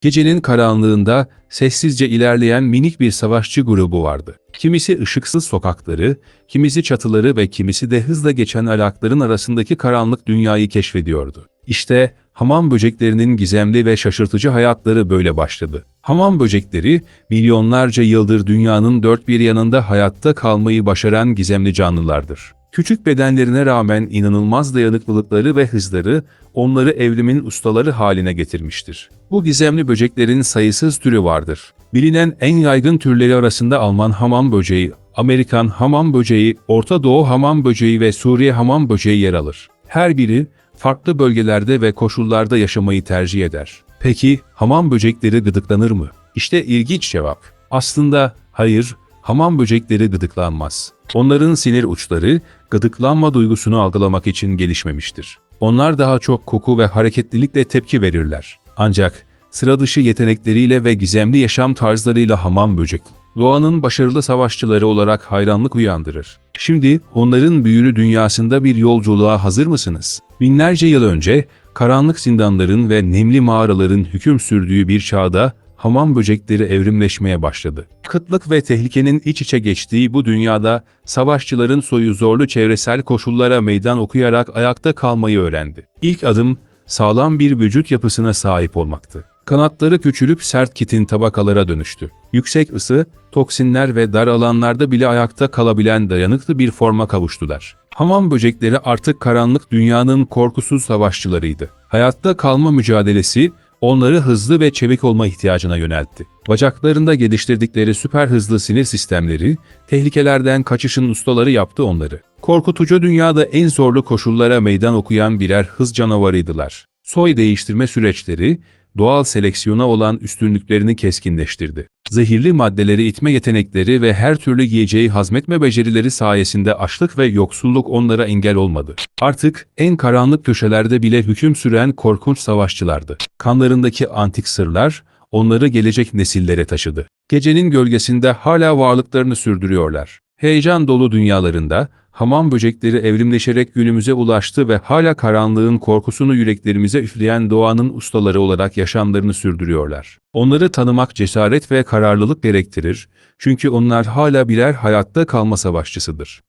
Gecenin karanlığında sessizce ilerleyen minik bir savaşçı grubu vardı. Kimisi ışıksız sokakları, kimisi çatıları ve kimisi de hızla geçen alakların arasındaki karanlık dünyayı keşfediyordu. İşte hamam böceklerinin gizemli ve şaşırtıcı hayatları böyle başladı. Hamam böcekleri milyonlarca yıldır dünyanın dört bir yanında hayatta kalmayı başaran gizemli canlılardır. Küçük bedenlerine rağmen inanılmaz dayanıklılıkları ve hızları onları evrimin ustaları haline getirmiştir. Bu gizemli böceklerin sayısız türü vardır. Bilinen en yaygın türleri arasında Alman hamam böceği, Amerikan hamam böceği, Orta Doğu hamam böceği ve Suriye hamam böceği yer alır. Her biri farklı bölgelerde ve koşullarda yaşamayı tercih eder. Peki hamam böcekleri gıdıklanır mı? İşte ilginç cevap. Aslında hayır, hamam böcekleri gıdıklanmaz. Onların sinir uçları gıdıklanma duygusunu algılamak için gelişmemiştir. Onlar daha çok koku ve hareketlilikle tepki verirler. Ancak sıra dışı yetenekleriyle ve gizemli yaşam tarzlarıyla hamam böcek, doğanın başarılı savaşçıları olarak hayranlık uyandırır. Şimdi onların büyülü dünyasında bir yolculuğa hazır mısınız? Binlerce yıl önce karanlık zindanların ve nemli mağaraların hüküm sürdüğü bir çağda hamam böcekleri evrimleşmeye başladı. Kıtlık ve tehlikenin iç içe geçtiği bu dünyada savaşçıların soyu zorlu çevresel koşullara meydan okuyarak ayakta kalmayı öğrendi. İlk adım sağlam bir vücut yapısına sahip olmaktı. Kanatları küçülüp sert kitin tabakalara dönüştü. Yüksek ısı, toksinler ve dar alanlarda bile ayakta kalabilen dayanıklı bir forma kavuştular. Hamam böcekleri artık karanlık dünyanın korkusuz savaşçılarıydı. Hayatta kalma mücadelesi onları hızlı ve çevik olma ihtiyacına yöneltti. Bacaklarında geliştirdikleri süper hızlı sinir sistemleri, tehlikelerden kaçışın ustaları yaptı onları. Korkutucu dünyada en zorlu koşullara meydan okuyan birer hız canavarıydılar. Soy değiştirme süreçleri, doğal seleksiyona olan üstünlüklerini keskinleştirdi. Zehirli maddeleri itme yetenekleri ve her türlü yiyeceği hazmetme becerileri sayesinde açlık ve yoksulluk onlara engel olmadı. Artık en karanlık köşelerde bile hüküm süren korkunç savaşçılardı. Kanlarındaki antik sırlar onları gelecek nesillere taşıdı. Gecenin gölgesinde hala varlıklarını sürdürüyorlar. Heyecan dolu dünyalarında hamam böcekleri evrimleşerek günümüze ulaştı ve hala karanlığın korkusunu yüreklerimize üfleyen doğanın ustaları olarak yaşamlarını sürdürüyorlar. Onları tanımak cesaret ve kararlılık gerektirir çünkü onlar hala birer hayatta kalma savaşçısıdır.